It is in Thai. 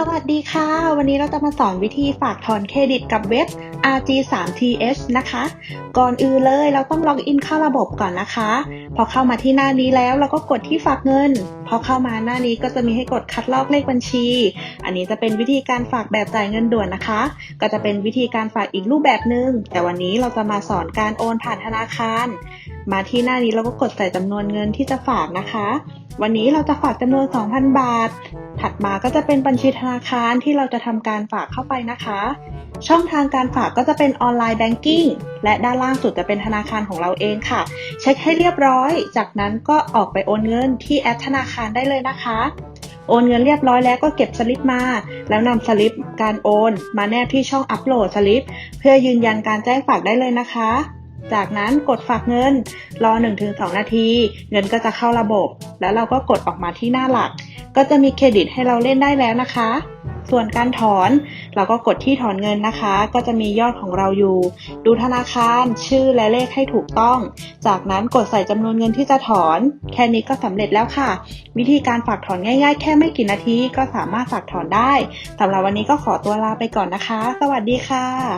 สวัสดีค่ะ วันนี้เราจะมาสอนวิธีฝากถอนเครดิตกับเว็บ RG3TH นะคะ ก่อนอื่นเลยเราต้องล็อกอินเข้าระบบก่อนนะคะ พอเข้ามาที่หน้านี้แล้วเราก็กดที่ฝากเงิน พอเข้ามาหน้านี้ก็จะมีให้กดคัดลอกเลขบัญชี อันนี้จะเป็นวิธีการฝากแบบจ่ายเงินด่วนนะคะ ก็จะเป็นวิธีการฝากอีกรูปแบบหนึง่งแต่วันนี้เราจะมาสอนการโอนผ่านธนาคาร มาที่หน้านี้เราก็กดใส่จำนวนเงินที่จะฝากนะคะ วันนี้เราจะฝากจำนวน 2,000 บาท ถัดมาก็จะเป็นบัญชีธนาคารที่เราจะทำการฝากเข้าไปนะคะ ช่องทางการฝากก็จะเป็นออนไลน์แบงกิ้งและด้านล่างสุดจะเป็นธนาคารของเราเองค่ะ เช็คให้เรียบร้อย จากนั้นก็ออกไปโอนเงินที่แอปธนาคารได้เลยนะคะโอนเงินเรียบร้อยแล้วก็เก็บสลิปมา แล้วนำสลิปการโอน มาแนบที่ช่องอัปโหลดสลิป เพื่อยืนยันการแจ้งฝากได้เลยนะคะ จากนั้นกดฝากเงิน รอ 1-2 นาที เงินก็จะเข้าระบบ แล้วเราก็กดออกมาที่หน้าหลัก ก็จะมีเครดิตให้เราเล่นได้แล้วนะคะ ส่วนการถอนเราก็กดที่ถอนเงินนะคะ ก็จะมียอดของเราอยู่ ดูธนาคารชื่อและเลขให้ถูกต้อง จากนั้นกดใส่จำนวนเงินที่จะถอน แค่นี้ก็สำเร็จแล้วค่ะ วิธีการฝากถอนง่ายๆ แค่ไม่กี่นาทีก็สามารถฝากถอนได้สำหรับวันนี้ก็ขอตัวลาไปก่อนนะคะ สวัสดีค่ะ